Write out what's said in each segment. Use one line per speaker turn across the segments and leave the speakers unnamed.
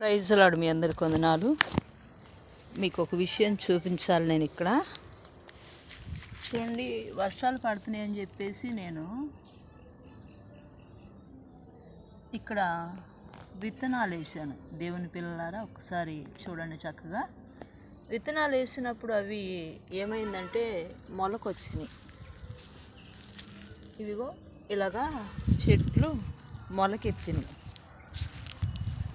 ప్రైజ్లాడు మీ అందరికి వందనాలు. మీకు ఒక విషయం చూపించాలి నేను ఇక్కడ. చూడండి వర్షాలు పడుతున్నాయని చెప్పేసి నేను ఇక్కడ విత్తనాలు వేసాను దేవుని పిల్లలారా ఒకసారి చూడండి చక్కగా. విత్తనాలు వేసినప్పుడు అవి ఏమైందంటే మొలకొచ్చినాయి. ఇవిగో ఇలాగా చెట్లు మొలకెత్తినాయి.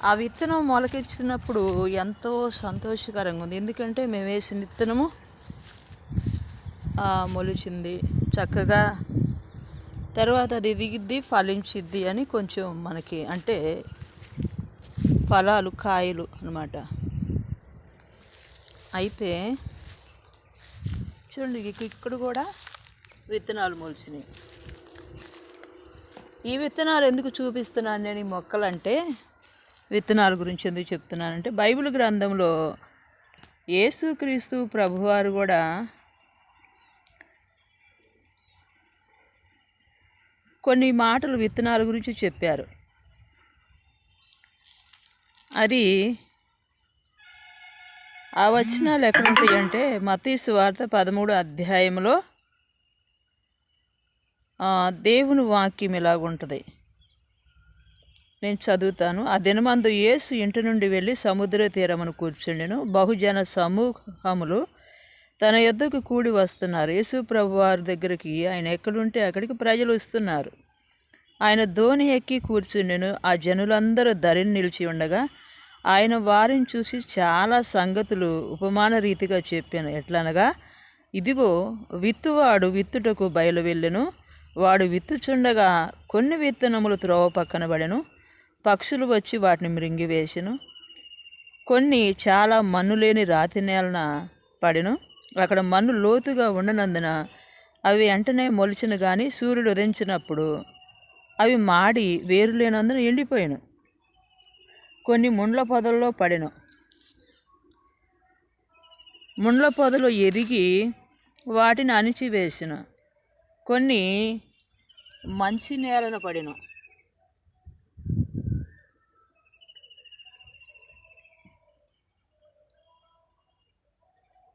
ఆ విత్తనం మొలకెచ్చినప్పుడు ఎంతో సంతోషకరంగా ఉంది. ఎందుకంటే మేము వేసిన విత్తనము మొలిచింది చక్కగా. తర్వాత అది ఎదిగిద్ది ఫలించిద్ది అని కొంచెం మనకి అంటే ఫలాలు కాయలు అన్నమాట. అయితే చూడండి ఇక్కడ కూడా విత్తనాలు మొలిచినాయి. ఈ విత్తనాలు ఎందుకు చూపిస్తున్నాను నేను? ఈ మొక్కలంటే విత్తనాల గురించి ఎందుకు చెప్తున్నానంటే బైబిల్ గ్రంథంలో యేసుక్రీస్తు ప్రభువారు కూడా కొన్ని మాటలు విత్తనాల గురించి చెప్పారు. అది ఆ వచనాలు ఎక్కడ అంటే మతీసు వార్త పదమూడు అధ్యాయంలో దేవుని వాక్యం ఇలాగుంటుంది. నేను చదువుతాను. ఆ దినమందు యేసు ఇంటి నుండి వెళ్ళి సముద్ర తీరమును కూర్చుండెను. బహుజన సమూహములు తన యొద్దకు కూడి వస్తున్నారు. యేసు ప్రభు వారి దగ్గరికి ఆయన ఎక్కడుంటే అక్కడికి ప్రజలు వస్తున్నారు. ఆయన ధోని ఎక్కి కూర్చుండెను. ఆ జనులందరూ దరిని నిలిచి ఉండగా ఆయన వారిని చూసి చాలా సంగతులు ఉపమాన రీతిగా చెప్పాను. ఎట్లనగా ఇదిగో విత్తువాడు విత్తుటకు బయలు వెళ్ళెను వాడు విత్తుచుండగా కొన్ని విత్తనములు త్రోవ పక్కన పడెను. పక్షులు వచ్చి వాటిని మృంగివేసెను కొన్ని చాలా మన్ను లేని రాతి నేలన పడెను. అక్కడ మన్ను లోతుగా ఉండనందున అవి వెంటనే మొలిచిన కానీ సూర్యుడు ఉదయించినప్పుడు అవి మాడి వేరు లేనందున ఎండిపోయాను. కొన్ని ముండ్ల పొదల్లో పడెను. ముండ్ల పొదలు ఎదిగి వాటిని అణిచివేసిన కొన్ని మంచి నేలను పడెను.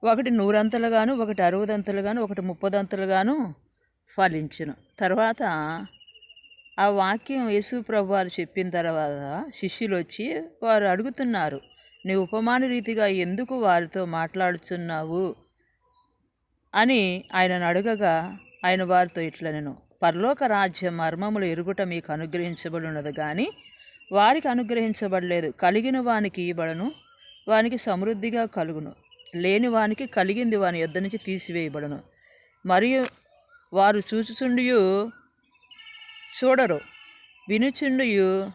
ఒకటి నూరంతలుగాను ఒకటి అరవదంతలుగాను ఒకటి ముప్పదంతలుగాను ఫలించును. తర్వాత ఆ వాక్యం యేసు ప్రభు వారు చెప్పిన తర్వాత శిష్యులు వచ్చి వారు అడుగుతున్నారు నీ ఉపమాన రీతిగా ఎందుకు వారితో మాట్లాడుచున్నావు? అని ఆయనను అడగగా ఆయన వారితో ఇట్లా నేను పరలోక రాజ్య మర్మములు ఎరుగుట మీకు అనుగ్రహించబడి ఉన్నది కానీ వారికి అనుగ్రహించబడలేదు. కలిగిన వానికి ఇవ్వబడను. వానికి సమృద్ధిగా కలుగును. లేని వానికి కలిగింది వాని యొద్ద నుంచి తీసివేయబడను. మరియు వారు చూచుచుండియు చూడరు. వినుచుండియు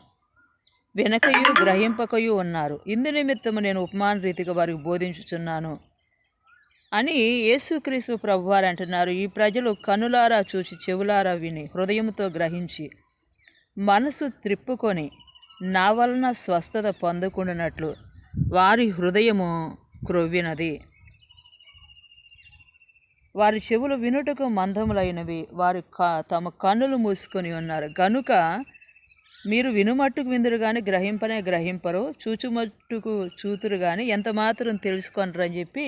వెనకయు గ్రహింపకయు ఉన్నారు. ఇందు నిమిత్తము నేను ఉపమాన రీతిగా వారికి బోధించుచున్నాను అని యేసుక్రీస్తు ప్రభువారు అంటున్నారు. ఈ ప్రజలు కనులారా చూసి చెవులారా విని హృదయంతో గ్రహించి మనసు త్రిప్పుకొని నా వలన స్వస్థత పొందకుండానట్లు వారి హృదయము క్రొవ్వినది. వారి చెవులు వినుటకు మందములైనవి. వారి క తమ కన్నులు మూసుకొని ఉన్నారు. గనుక మీరు వినుమట్టుకు విందురు కానీ గ్రహింపనే గ్రహింపరు. చూచుమట్టుకు చూతురు కానీ ఎంత మాత్రం తెలుసుకొనరు అని చెప్పి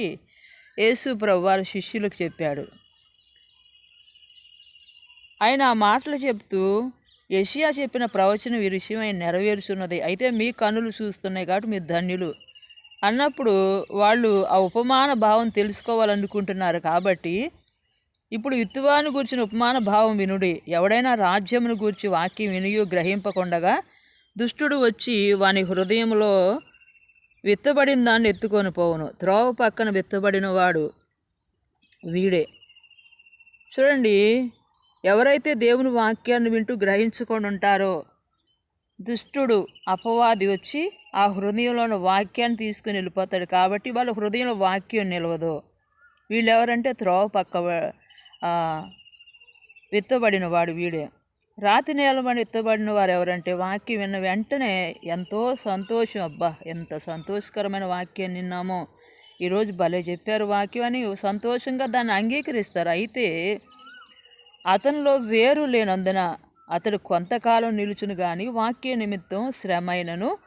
యేసు ప్రభు వారి శిష్యులకు చెప్పాడు. ఆయన ఆ మాటలు చెప్తూ యషియా చెప్పిన ప్రవచనం ఈ విషయమై నెరవేరుచున్నది. అయితే మీ కన్నులు చూస్తున్నాయి కాబట్టి మీరు ధన్యులు. అన్నప్పుడు వాళ్ళు ఆ ఉపమాన భావం తెలుసుకోవాలనుకుంటున్నారు కాబట్టి ఇప్పుడు విత్తువాను గూర్చిన ఉపమాన భావం వినుడి. ఎవడైనా రాజ్యమును గూర్చి వాక్యం వినియు గ్రహింపకుండగా దుష్టుడు వచ్చి వాని హృదయంలో విత్తబడిన దాన్ని ఎత్తుకొని పోవును. త్రోవ పక్కన విత్తబడిన వాడు. వీడే చూడండి ఎవరైతే దేవుని వాక్యాన్ని వింటూ గ్రహించుకొని ఉంటారో దుష్టుడు అపవాది వచ్చి ఆ హృదయంలోని వాక్యాన్ని తీసుకుని వెళ్ళిపోతాడు కాబట్టి వాళ్ళ హృదయంలో వాక్యం నిలవదు. వీళ్ళు ఎవరంటే త్రోవ పక్క విత్తబడిన వాడు వీడే. రాతి నేలమని ఎత్తబడిన వారు ఎవరంటే వాక్యం విన్న వెంటనే ఎంతో సంతోషం అబ్బా ఎంత సంతోషకరమైన వాక్యం విన్నామో. ఈరోజు భలే చెప్పారు వాక్యం అని సంతోషంగా దాన్ని అంగీకరిస్తారు. అయితే అతనిలో వేరు లేనందున అతడు కొంతకాలం నిలుచును గాని వాక్య నిమిత్తం శ్రమైనను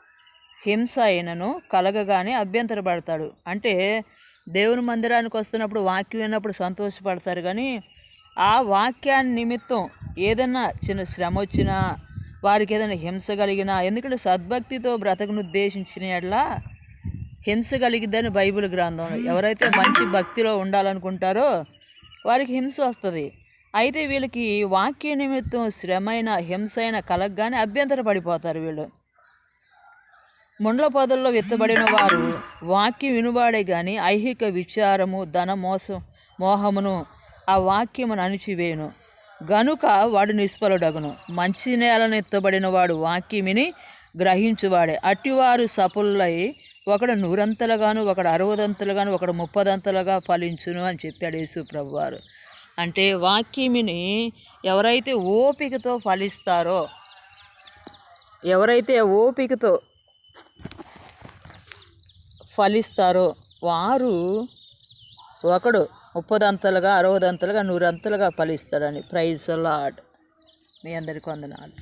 హింస అయినను కలగగానే అభ్యంతరపడతాడు. అంటే దేవుని మందిరానికి వస్తున్నప్పుడు వాక్యం విన్నప్పుడు సంతోషపడతారు కానీ ఆ వాక్యాన్ని నిమిత్తం ఏదన్నా చిన్న శ్రమ వచ్చినా వారికి ఏదైనా హింస కలిగినా ఎందుకంటే సద్భక్తితో బ్రతకను ఉద్దేశించిన ఎట్లా హింస కలిగిద్దని బైబిల్ గ్రంథం. ఎవరైతే మంచి భక్తిలో ఉండాలనుకుంటారో వారికి హింస వస్తుంది. అయితే వీళ్ళకి వాక్య నిమిత్తం శ్రమైన హింసైన కలగ్గానే అభ్యంతర పడిపోతారు వీళ్ళు. ముండ్ల పొదల్లో విత్తబడిన వారు వాక్యం వినువాడే కానీ ఐహిక విచారము ధన మోసం మోహమును ఆ వాక్యమును అణిచివేయును. గనుక వాడు నిష్ఫలుడగును. మంచి నేలను ఎత్తబడిన వాడు వాక్యమిని గ్రహించువాడే. అట్టివారు సఫలులై ఒకడు నూరంతలుగాను ఒకడు అరవదంతలుగాను ఒకడు ముప్పదంతలుగా ఫలించును అని చెప్పాడు యేసు ప్రభువారు అంటే వాక్యమిని ఎవరైతే ఓపికతో ఫలిస్తారో ఎవరైతే ఓపికతో ఫలిస్తారో వారు ఒకడు ముప్పదంతలుగా అరవదంతలుగా నూరంతలుగా ఫలిస్తాడని. ప్రైజ్ లాడ్ మీ అందరికీ వందనాలు.